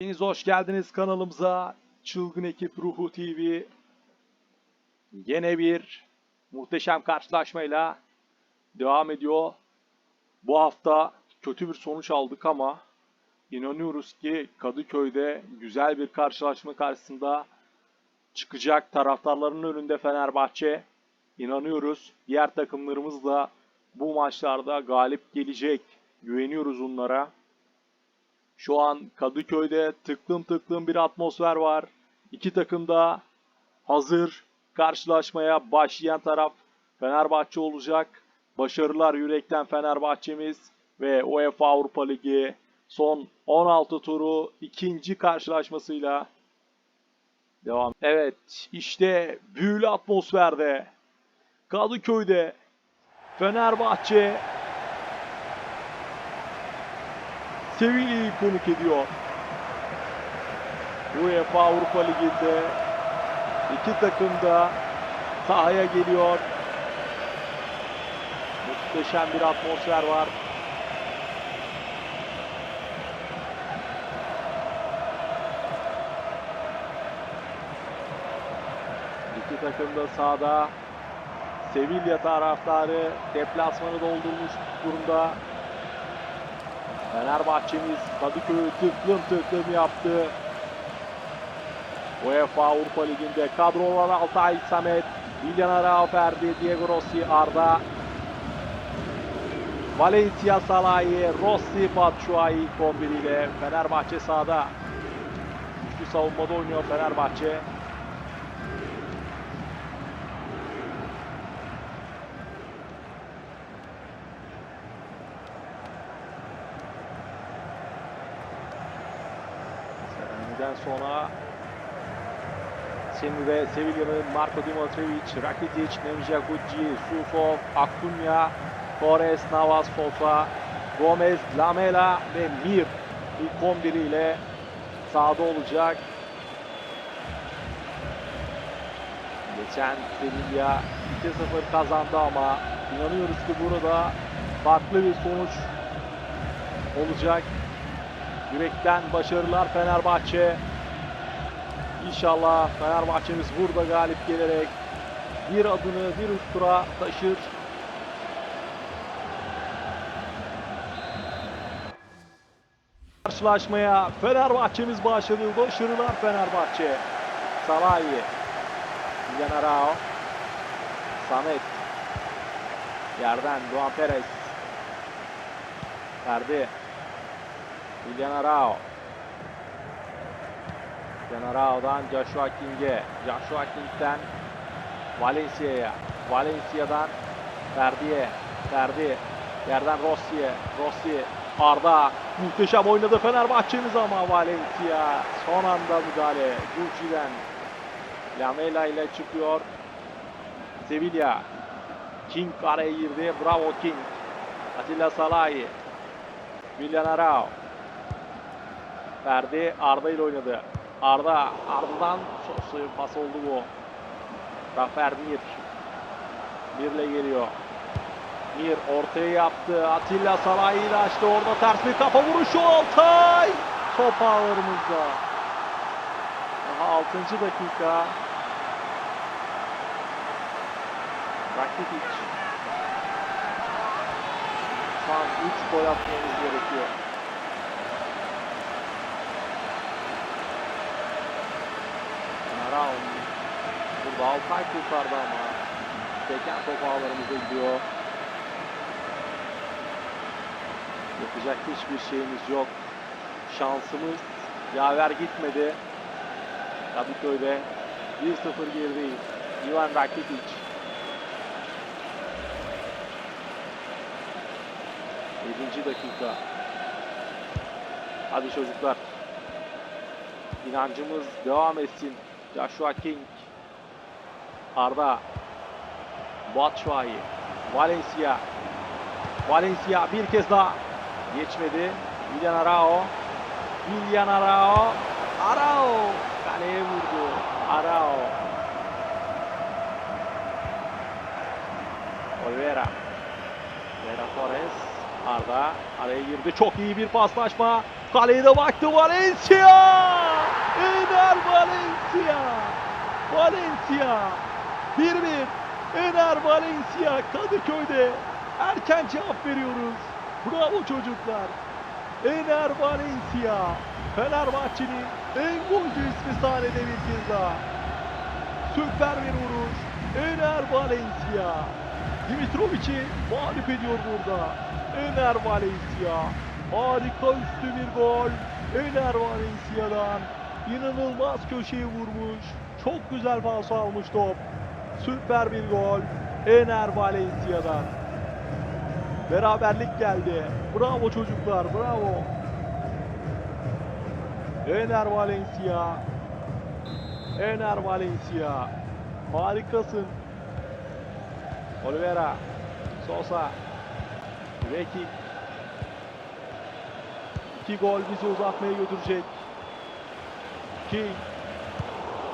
Hepiniz hoş geldiniz kanalımıza. Çılgın Ekip Ruhu TV. Yine bir muhteşem karşılaşmayla devam ediyor. Bu hafta kötü bir sonuç aldık ama inanıyoruz ki Kadıköy'de güzel bir karşılaşma karşısında çıkacak taraftarların önünde Fenerbahçe. İnanıyoruz. Diğer takımlarımız da bu maçlarda galip gelecek. Güveniyoruz onlara. Şu an Kadıköy'de tıklım tıklım bir atmosfer var. İki takım da hazır karşılaşmaya başlayan taraf Fenerbahçe olacak. Başarılar yürekten Fenerbahçemiz ve UEFA Avrupa Ligi son 16 turu ikinci karşılaşmasıyla devam. Evet işte büyülü atmosferde Kadıköy'de Fenerbahçe Sevilla'yı konuk ediyor. UEFA Avrupa Ligi'nde iki takım da sahaya geliyor. Muhteşem bir atmosfer var. İki takım da sahada. Sevilla taraftarı deplasmanı doldurmuş durumda. Fenerbahçemiz Kadıköy'ü tıklım tıklım yaptı. UEFA Avrupa Ligi'nde kadrolar Altay Samet, Willian Arao Ferdi, Diego Rossi, Arda, Valencia Salahi, Rossi, Batshuayi kombiniyle Fenerbahçe sahada. Güçlü savunmada oynuyor Fenerbahçe. Sonra şimdi de Sevilla'nın Marko Dimitrovic, Rakitic, Nemanja Gucci, Sufov, Acuna, Torres, Navas, Sosa, Gomez, Lamela ve Mir ilk 11 ile sahada olacak. Geçen Sevilla 2-0 kazandı ama inanıyoruz ki burada farklı bir sonuç olacak. Yürekten başarılar Fenerbahçe. İnşallah Fenerbahçemiz burada galip gelerek bir adını bir üst tura taşır. Karşılaşmaya Fenerbahçemiz başladı. Başarılar Fenerbahçe. Salahi. Yanarao. Samet. Yerden Doğan Perez. Verdi. Willian Arao. Willian Arao'dan Joshua King'e. Joshua King'den Valencia'ya. Valencia'dan Ferdi'ye. Ferdi. Yerden Rossi'ye. Rossi. Arda. Muhteşem oynadı Fenerbahçemiz ama Valencia. Son anda müdahale. Gucci'den. Lamela ile çıkıyor. Sevilla. King araya girdi. Bravo King. Atilla Salahi. Willian Arao. Ferdi Arda ile oynadı. Arda ardından çok bir pas oldu bu. Rafer Mir. Mir'le geliyor. Mir ortaya yaptı. Atilla Salahi ile açtı. Orada ters bir kafa vuruşu Altay. Top ağlarımızda. Daha 6. dakika. Rakitic. Şu an 3 gol atmamız gerekiyor. Arao. Burada Altay kurtardı ama. Teken top ağlarımıza gidiyor. Yapacak hiçbir şeyimiz yok. Şansımız yaver gitmedi. Kadıköy'de 1-0 gerideyiz. Ivan Rakitic. Yedinci dakika. Hadi çocuklar. İnancımız devam etsin. Joshua King. Arda. Batshuayi. Valencia. Valencia bir kez daha. Geçmedi. Willian Arao. Willian Arao. Arao. Kaleye vurdu. Arao. Oliveira. Vera Torres. Arda araya girdi. Çok iyi bir paslaşma. Kaleye de baktı Valencia. Ener Valencia. Valencia. 1-1. Ener Valencia Kadıköy'de erken cevap veriyoruz. Bravo çocuklar. Ener Valencia. Fenerbahçe'nin en golcü ismi sahnede bir kez daha. Süper bir vuruş. Ener Valencia. Dimitrovic'i mağlup ediyor burada. Ener Valencia. Harika üstü bir gol. Ener Valencia'dan inanılmaz köşeyi vurmuş. Çok güzel pas almış top. Süper bir gol. Ener Valencia'dan. Beraberlik geldi. Bravo çocuklar, bravo. Ener Valencia. Ener Valencia. Harikasın. Oliveira. Sosa. Reki. İki gol bizi uzatmaya götürecek. King.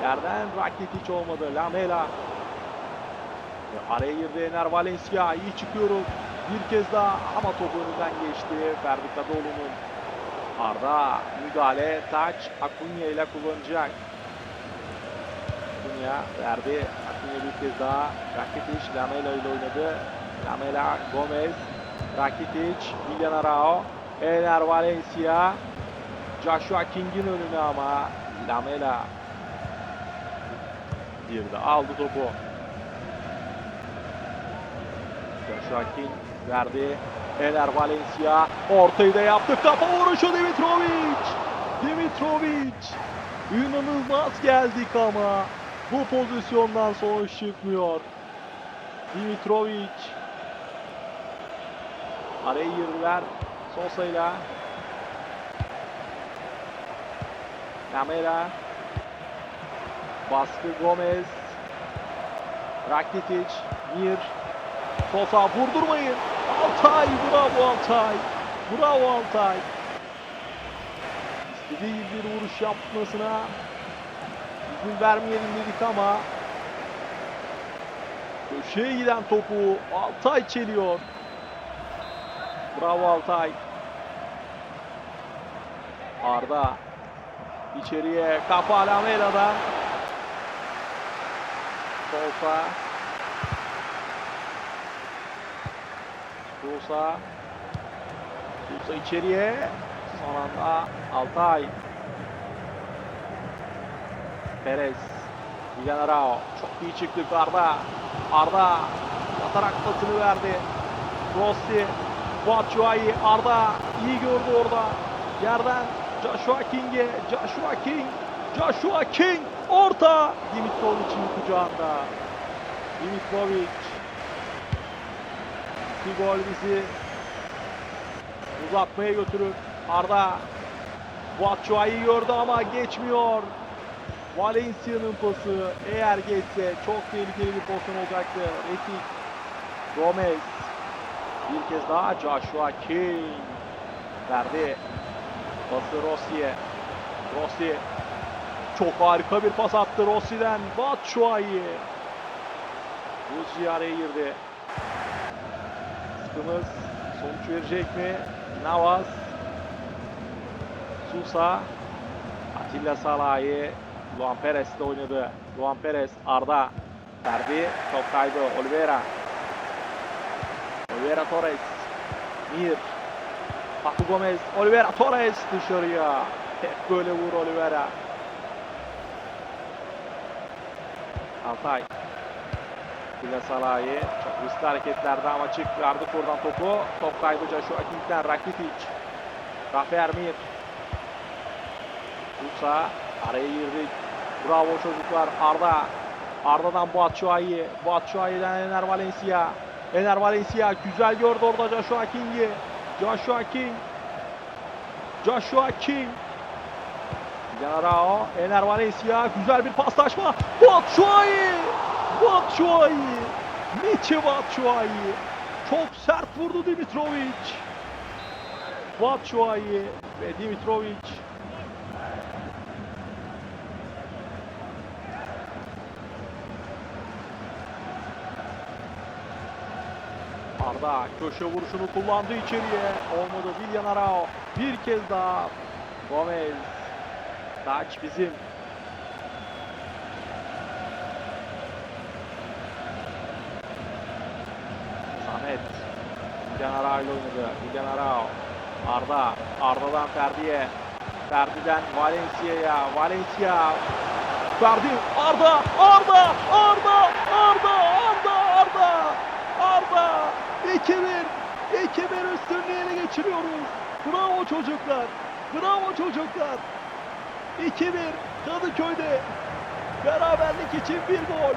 Yerden Rakitic olmadı. Lamela. Ve Araya girdi Ener Valencia. İyi çıkıyoruz. Bir kez daha ama top önünden geçti. Ferdi Kadıoğlu'nun Arda müdahale. Taç Akunya ile kullanacak. Akunya verdi. Akunya bir kez daha. Rakitic Lamela ile oynadı. Lamela, Gomez, Rakitic, Willian Arao, Ener Valencia, Joshua King'in önüne ama Lamela girdi. Aldı topu. Joshua King verdi. Ener Valencia ortayı da yaptı. Kafa vuruşu Dimitrovic. Dimitrovic. İnanılmaz geldik ama bu pozisyondan sonuç çıkmıyor. Dimitrovic. Araya girdiler. Sosa'yla. Lamela. Baskı Gomez. Rakitic. Mir. Sosa vurdurmayın. Altay bravo Altay. Bravo Altay. İstediği bir vuruş yapmasına izin vermeyelim dedik ama köşeye giden topu Altay çeliyor. Bravo Altay. Arda içeriye kafa Lamela'dan. Solsa Musa. Musa içeriye. Son anda Altay. Perez. Milan Arao. Çok iyi çıktık Arda. Arda. Atarak pasını verdi. Rossi. Batshuayi. Arda. iyi gördü orada. Yerden Joshua King'e. Joshua King. Joshua King. Orta. Dimitrovic'in kucağında. Dimitrovic. Bir gol bizi uzatmaya götürür. Arda Batshuayi gördü ama geçmiyor. Valencia'nın pası eğer geçse çok tehlikeli bir pozisyon olacaktı. Retik, Gomez, bir kez daha Joshua King verdi. Pası Rossi'ye. Rossi çok harika bir pas attı Rossi'den. Batshuayi. Ruzzi araya girdi. Baskımız sonuç verecek mi? Navas. Susa. Atilla Salahi. Luan Perez de oynadı. Luan Perez. Arda. Verdi. Top kaybı. Oliveira. Oliveira Torres. Mir. Papu Gomez. Oliveira Torres dışarıya. Hep böyle vur Oliveira. Altay. Atilla Salahi riskli hareketlerde ama çıkardık oradan topu. Top kaybı Joshua King'den Rakitic. Rafael Mir. Musa araya girdik. Bravo çocuklar. Arda. Arda'dan Batshuayi. Batshuayi'den Ener Valencia. Ener Valencia güzel gördü orada Joshua King'i. Joshua King. Joshua King. Yanarao. Ener Valencia. Güzel bir paslaşma. Batshuayi. Batshuayi. Miçe Batshuayi. Çok sert vurdu Dimitrovic. Batshuayi ve Dimitrovic. Arda köşe vuruşunu kullandı içeriye. Olmadı Willian Arao. Bir kez daha Gomez. Taç bizim. Samet. Willian Arao ile oynadı. Willian Arao. Arda. Arda'dan Ferdi'ye. Ferdi'den Valencia'ya. Valencia. Ferdi. Arda. Arda. Arda. Arda. Arda. Arda. Arda. 2-1. 2-1 üstünlüğü ele geçiriyoruz. Bravo çocuklar. Bravo çocuklar. 2-1 Kadıköy'de beraberlik için bir gol.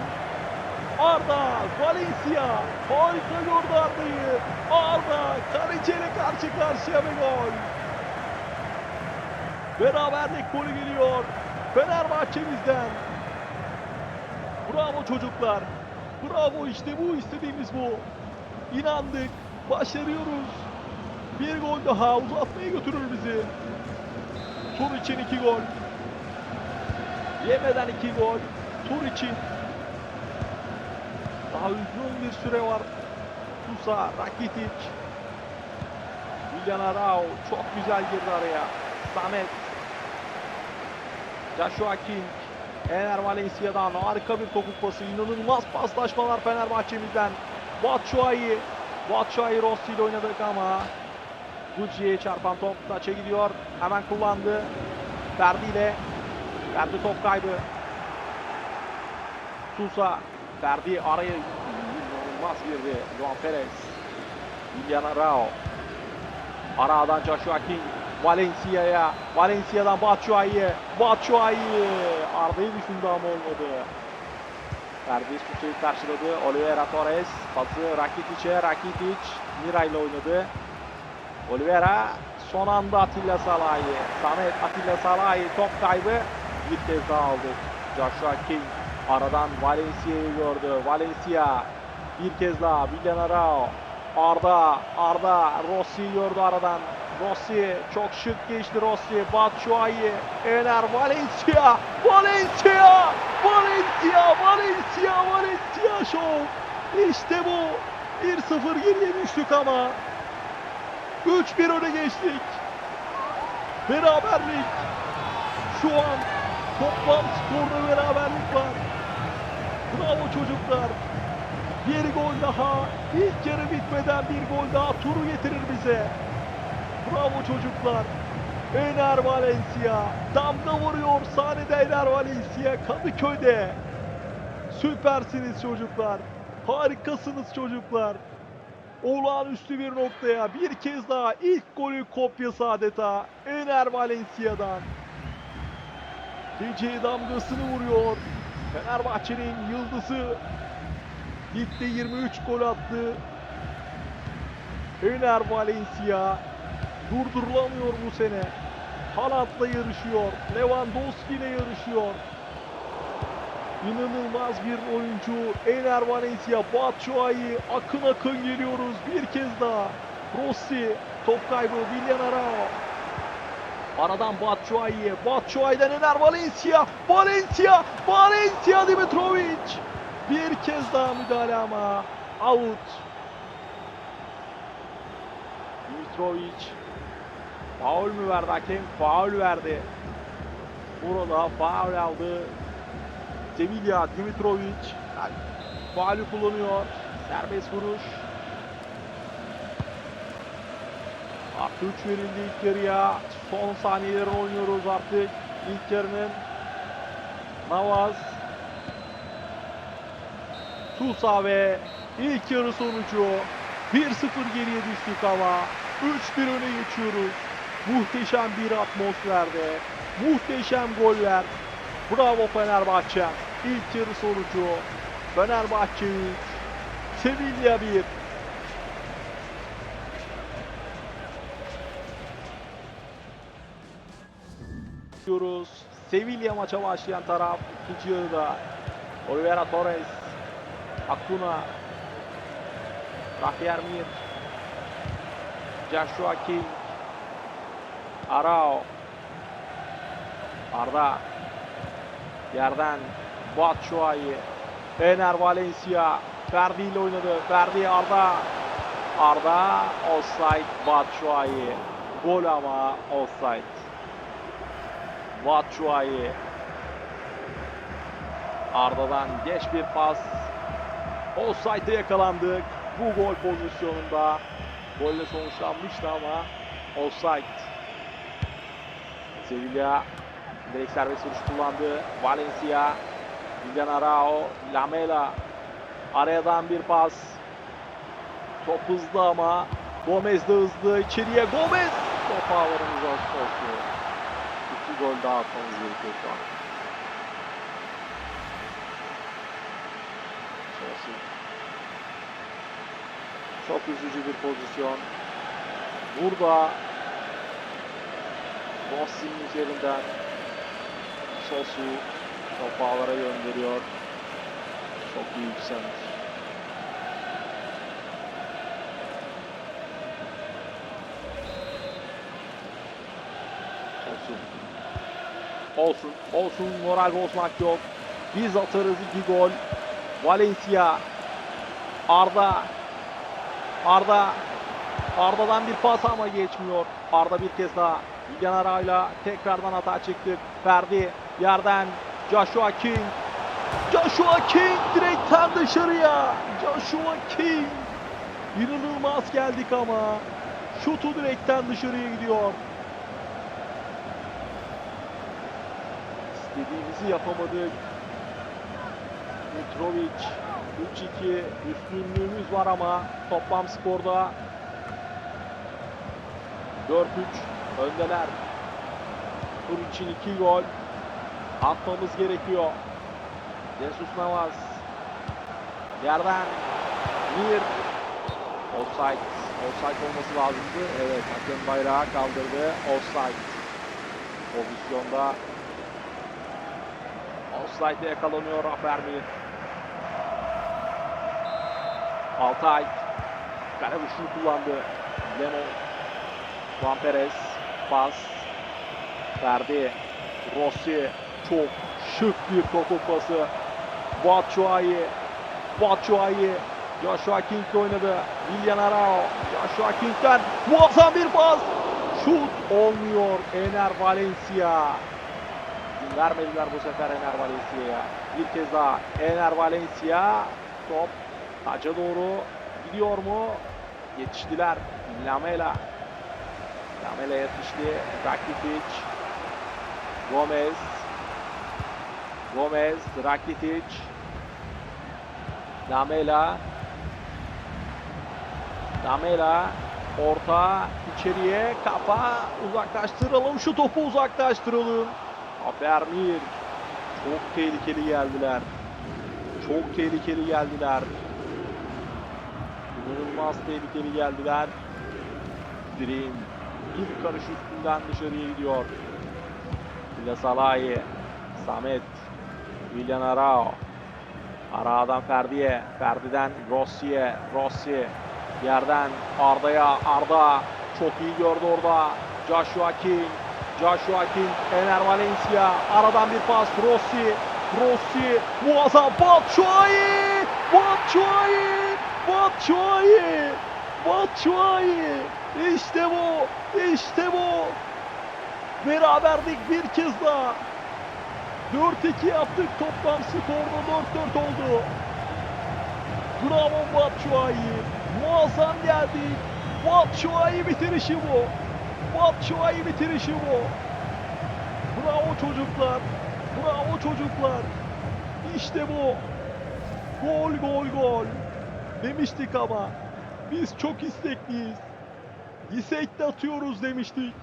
Arda, Valencia harika gördü Arda'yı. Arda kaleciyle karşı karşıya bir gol. Beraberlik golü geliyor. Fenerbahçe'mizden. Bravo çocuklar. Bravo işte bu istediğimiz bu. İnandık. Başarıyoruz. Bir gol daha uzatmaya götürür bizi. Tur için iki gol. Yemeden iki gol. Tur için. Daha uzun bir süre var. Musa, Rakitic. Willian Arao çok güzel girdi araya. Samet. Joshua King. Ener Valencia'dan harika bir topuk pası. İnanılmaz paslaşmalar Fenerbahçe'mizden. Batshuayi. Batshuayi Rossi ile oynadık ama Gucci'ye çarpan top taça gidiyor. Hemen kullandı. Ferdi ile. Ferdi top kaybı. Susa. Ferdi araya inanılmaz girdi. Juan Perez. Willian Arao. Aradan Joshua King. Valencia'ya. Valencia'dan Batshuayi'ye. Batshuayi. Arda'yı düşündü ama olmadı. Ferdi Susa'yı karşıladı. Oliveira Torres. Pası Rakitic'e. Rakitic. Mira ile oynadı. Oliveira son anda Atilla Salahi. Samet Atilla Salahi top kaybı. Bir kez daha aldık. Joshua King aradan Valencia'yı gördü. Valencia bir kez daha Willian Arao. Arda, Arda Rossi'yi gördü aradan. Rossi çok şık geçti Rossi. Batshuayi, Ener Valencia, Valencia, Valencia, Valencia, Valencia şov. İşte bu. 1-0 geriye düştük ama 3-1 öne geçtik. Beraberlik. Şu an toplam skorda beraberlik var. Bravo çocuklar. Bir gol daha. İlk yarı bitmeden bir gol daha turu getirir bize. Bravo çocuklar. Ener Valencia. Damga vuruyor sahnede Ener Valencia Kadıköy'de. Süpersiniz çocuklar. Harikasınız çocuklar olağanüstü bir noktaya bir kez daha ilk golü kopyası adeta Ener Valencia'dan. Gece damgasını vuruyor. Fenerbahçe'nin yıldızı ligde 23 gol attı. Ener Valencia durdurulamıyor bu sene. Haaland'la yarışıyor. Lewandowski ile yarışıyor. İnanılmaz bir oyuncu. Ener Valencia, Batshuayi akın akın geliyoruz bir kez daha. Rossi top kaybı Willian Arao. Aradan Batshuayi'ye. Batshuayi'den Ener Valencia. Valencia. Valencia Dimitrovic. Bir kez daha müdahale ama out. Dimitrovic. Faul mü verdi hakem? Faul verdi. Burada faul aldı. Sevilla Dimitrovic yani faulü kullanıyor. Serbest vuruş. Artı 3 verildi ilk yarıya. Son saniyelerini oynuyoruz artık. İlk yarının Navaz Tusa ve ilk yarı sonucu 1-0 geriye düştük ama 3-1 öne geçiyoruz. Muhteşem bir atmosferde, muhteşem goller. Bravo Fenerbahçe. İlk yarı sonucu Fenerbahçe 3, Sevilla 1. diyoruz. Sevilla maça başlayan taraf ikinci yarıda. Oliveira Torres, Acuna, Rafier Mir, Joshua King, Arao, Arda, yerden Batshuayi, Ener Valencia, Ferdi ile oynadı. Ferdi Arda, Arda offside Batshuayi. Gol ama offside. Batshuayi. Arda'dan geç bir pas. Offside'e yakalandık. Bu gol pozisyonunda. Golle sonuçlanmıştı ama offside. Sevilla direkt serbest vuruş kullandı. Valencia, Villanarao, Lamela. Arayadan bir pas. Top hızlı ama Gomez de hızlı. İçeriye Gomez. Top ağlarımıza olsun. Gol daha atmamız gerekiyor şu an. Çok üzücü bir pozisyon. Burada Rossi'nin üzerinden Sosu topu ağlara gönderiyor. Çok büyük sevinç. Olsun. Olsun. Olsun. Moral bozmak yok. Biz atarız iki gol. Valencia. Arda. Arda. Arda'dan bir pas ama geçmiyor. Arda bir kez daha. Yanara'yla tekrardan hata çıktık. Ferdi yerden Joshua King. Joshua King direkten dışarıya. Joshua King. İnanılmaz geldik ama. Şutu direkten dışarıya gidiyor. İstediğimizi yapamadık. Mitrovic 3-2 üstünlüğümüz var ama toplam skorda 4-3 öndeler. Tur için 2 gol atmamız gerekiyor. Jesus Navas yerden bir offside offside olması lazımdı. Evet hakem bayrağı kaldırdı. Offside pozisyonda Offside'de yakalanıyor Rafer Mir. Altay kale vuruşunu kullandı. Lemo Juan Perez pas verdi. Rossi çok şık bir topu pası. Batshuayi Batshuayi Joshua King oynadı. Willian Arao Joshua King'den muazzam bir pas. Şut olmuyor. Ener Valencia. Vermediler bu sefer Ener Valencia'ya. Bir kez daha Ener Valencia. Top taca doğru gidiyor mu? Yetiştiler. Lamela. Lamela yetişti. Rakitic. Gomez. Gomez. Rakitic. Lamela. Lamela. Orta içeriye kafa uzaklaştıralım şu topu uzaklaştıralım. Afer Mir. Çok tehlikeli geldiler. Çok tehlikeli geldiler. İnanılmaz tehlikeli geldiler. Direğin bir karış üstünden dışarıya gidiyor. Villa Salahi. Samet. Willian Arao. Araa'dan Ferdi'ye. Ferdi'den Rossi'ye. Rossi. Yerden Arda'ya. Arda çok iyi gördü orada. Joshua King. Joshua King, Ener Valencia, aradan bir pas, Rossi, Rossi, muazzam, Batshuayi, Batshuayi, Batshuayi, Batshuayi, işte bu, işte bu. Beraberlik bir kez daha. 4-2 yaptık, toplam skorda 4-4 oldu. Bravo Batshuayi, muazzam geldik. Batshuayi bitirişi bu. Batshuayi bitirişi bu. Bravo çocuklar. Bravo çocuklar. İşte bu. Gol gol gol. Demiştik ama. Biz çok istekliyiz. İsek de atıyoruz demiştik.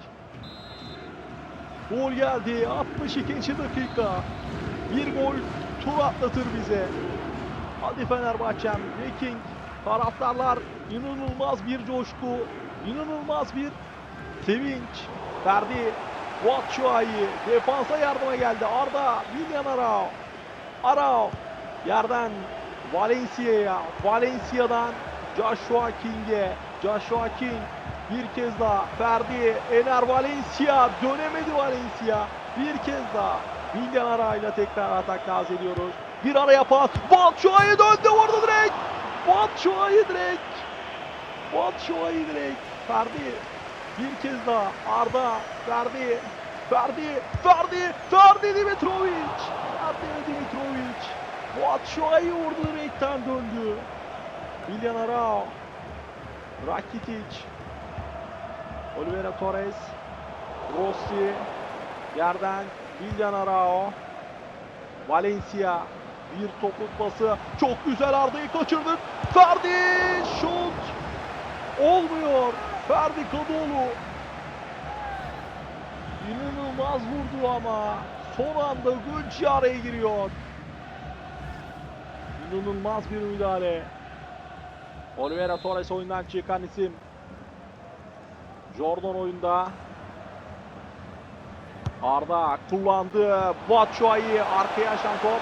Gol geldi. 62. dakika. Bir gol tur atlatır bize. Hadi Fenerbahçem. Viking. Taraftarlar inanılmaz bir coşku. inanılmaz bir Sevinç, Ferdi, Batshuayi, defansa yardıma geldi. Arda, Willian Arao, Arao, yerden Valencia'ya, Valencia'dan Joshua King'e, Joshua King bir kez daha Ferdi, Ener Valencia, dönemedi Valencia, bir kez daha Willian Arao ile tekrar atak naz ediyoruz. Bir araya pas, Batshuayi döndü. Vurdu direkt, Batshuayi direkt, Batshuayi direkt, Ferdi bir kez daha Arda verdi. Ferdi, Ferdi, Ferdi Dimitrovic. Ferdi Dimitrovic. Batshuayi vurdu direkten döndü. Willian Arao. Rakitic. Oliveira Torres. Rossi. Yerden Willian Arao. Valencia. Bir topuk pası. Çok güzel Arda'yı kaçırdık. Ferdi şut. Olmuyor. Ferdi Kadıoğlu. İnanılmaz vurdu ama son anda Gülçi araya giriyor. İnanılmaz bir müdahale. Oliveira Torres oyundan çıkan isim. Jordan oyunda. Arda kullandı. Batshuayi arkaya aşan top.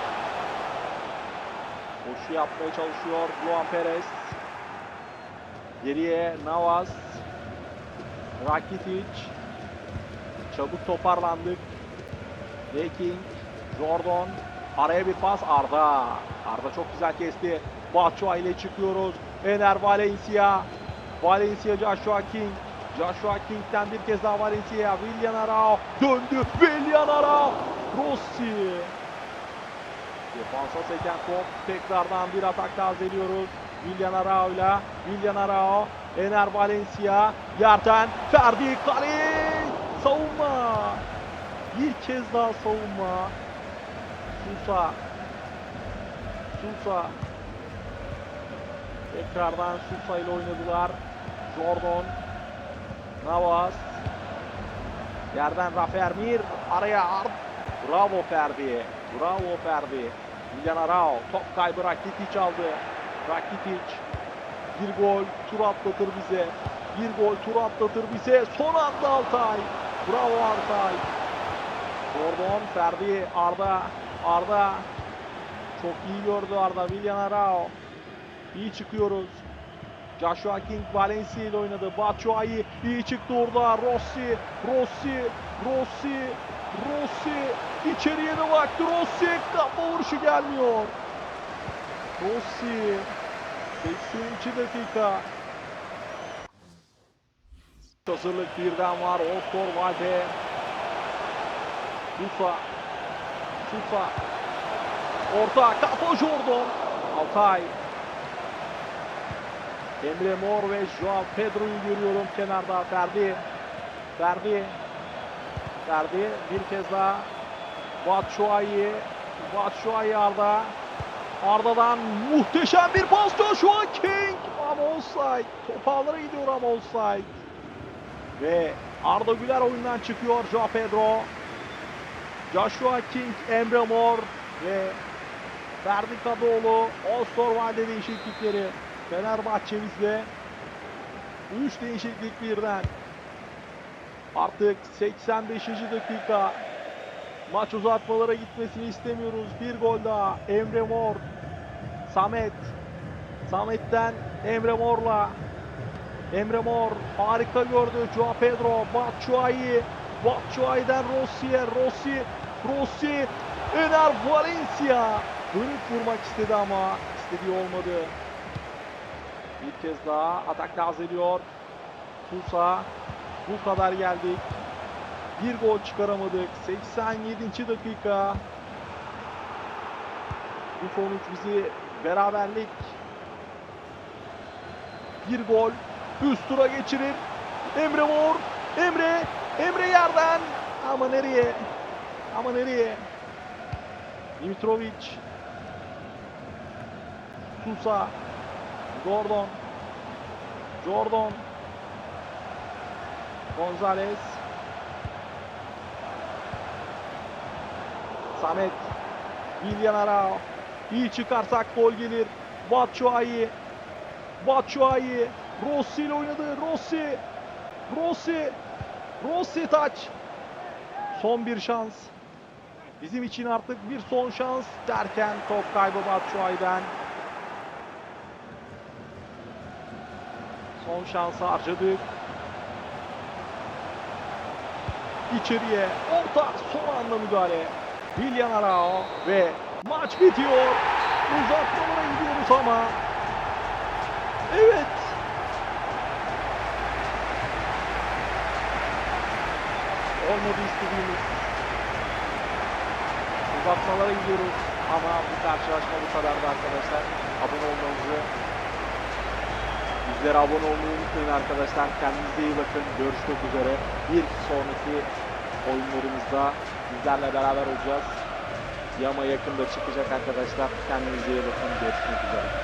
Koşu yapmaya çalışıyor Luan Perez. Geriye Navas. Rakitic. Çabuk toparlandık. Viking. Jordan. Araya bir pas Arda. Arda çok güzel kesti. Batshuayi ile çıkıyoruz. Ener Valencia. Valencia Joshua King. Joshua King'den bir kez daha Valencia. Willian Arao döndü. Willian Arao. Rossi. Defansa seken top. Tekrardan bir atak tazeliyoruz. Willian Arao ile. Willian Arao. Ener Valencia. Yerden Ferdi Kale. Savunma. Bir kez daha savunma. Susa. Susa. Tekrardan Susa ile oynadılar. Jordan. Navas. Yerden Rafael Mir. Araya Ard. Bravo Ferdi. Bravo Ferdi. Willian Arao. Top kaybı Rakitic aldı. Rakitic. Bir gol tur atlatır bize. Bir gol tur atlatır bize. Son anda Altay. Bravo Altay. Jordan Ferdi Arda. Arda. Çok iyi gördü Arda. Willian Arao. İyi çıkıyoruz. Joshua King Valencia ile oynadı. Batshuayi iyi çıktı orada. Rossi, Rossi, Rossi, Rossi. İçeriye de baktı Rossi. Kafa vuruşu gelmiyor. Rossi. 82 dakika. Hazırlık birden var. Ostor Valde. Susa. Susa. Orta. Kafa Jordan. Altay. Emre Mor ve Joao Pedro'yu görüyorum kenarda. Ferdi. Ferdi. Ferdi. Bir kez daha. Batshuayi. Batshuayi Arda. Arda'dan muhteşem bir pas Joshua King. Ama offside. Top ağlara gidiyor ama offside. Ve Arda Güler oyundan çıkıyor. Joao Pedro. Joshua King, Emre Mor ve Ferdi Kadıoğlu. Osterwalde değişiklikleri. Fenerbahçe'mizde 3 değişiklik birden. Artık 85. dakika. Maç uzatmalara gitmesini istemiyoruz. Bir gol daha. Emre Mor. Samet. Samet'ten Emre Mor'la. Emre Mor harika gördü. Joao Pedro. Batshuayi. Batshuayi'den Rossi'ye. Rossi. Rossi. Ener Valencia. Dönüp vurmak istedi ama istediği olmadı. Bir kez daha atak tazeliyor. Susa. Bu kadar geldik. Bir gol çıkaramadık. 87. dakika. Bu sonuç bizi beraberlik. Bir gol üst tura geçirir. Emre Mor. Emre. Emre yerden. Ama nereye? Ama nereye? Dimitrovic. Susa. Gordon. Jordan. Gonzalez. Samet. Willian Arao. İyi çıkarsak gol gelir. Batshuayi. Batshuayi. Rossi ile oynadı. Rossi. Rossi. Rossi taç. Son bir şans. Bizim için artık bir son şans derken top kaybı Batshuayi'den. Son şansı harcadık. İçeriye orta son anda müdahale. Willian Arao ve maç bitiyor. Uzatmalara gidiyoruz ama. Evet. olmadı istediğimiz. Uzatmalara gidiyoruz ama bu karşılaşma bu kadardı arkadaşlar. Abone olmanızı, bizlere abone olmayı unutmayın arkadaşlar. Kendinize iyi bakın. Görüşmek üzere. Bir sonraki oyunlarımızda bizlerle beraber olacağız. Yama yakında çıkacak arkadaşlar. Kendinize iyi bakın. Görüşmek üzere.